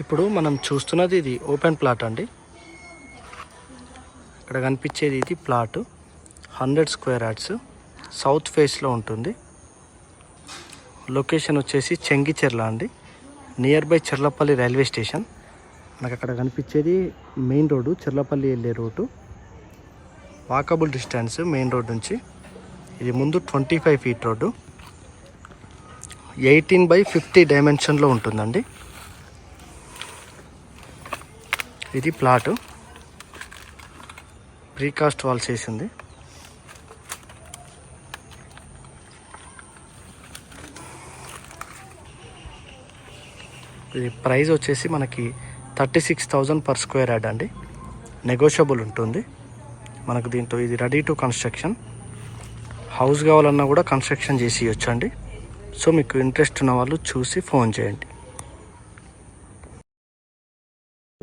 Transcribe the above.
ఇప్పుడు మనం చూస్తున్నది ఇది ఓపెన్ ప్లాట్ అండి. ఇక్కడ కనిపించేది ఇది plot. Hundred square yards south ఫేస్లో ఉంటుంది. లొకేషన్ వచ్చేసి చెంగిచెర్ల అండి. Near by Cherlapally railway station. మనకు అక్కడ కనిపించేది మెయిన్ రోడ్డు చెర్లపల్లి వెళ్ళే road walkable distance main road నుంచి. ఇది ముందు twenty five feet road. Eighteen by fifty డైమెన్షన్లో ఉంటుందండి. ఇది ప్లాట్. ప్రీకాస్ట్ వాల్స్ వేసింది ఇది ప్రైస్ వచ్చేసి మనకి thirty six thousand per square yard అండి. నెగోషియబుల్ ఉంటుంది. మనకు దీంతో ఇది రెడీ టు కన్స్ట్రక్షన్ హౌస్ కావాలన్నా కూడా కన్స్ట్రక్షన్ చేసి ఇవ్వచ్చు అండి సో మీకు ఇంట్రెస్ట్ ఉన్న వాళ్ళు చూసి ఫోన్ చేయండి.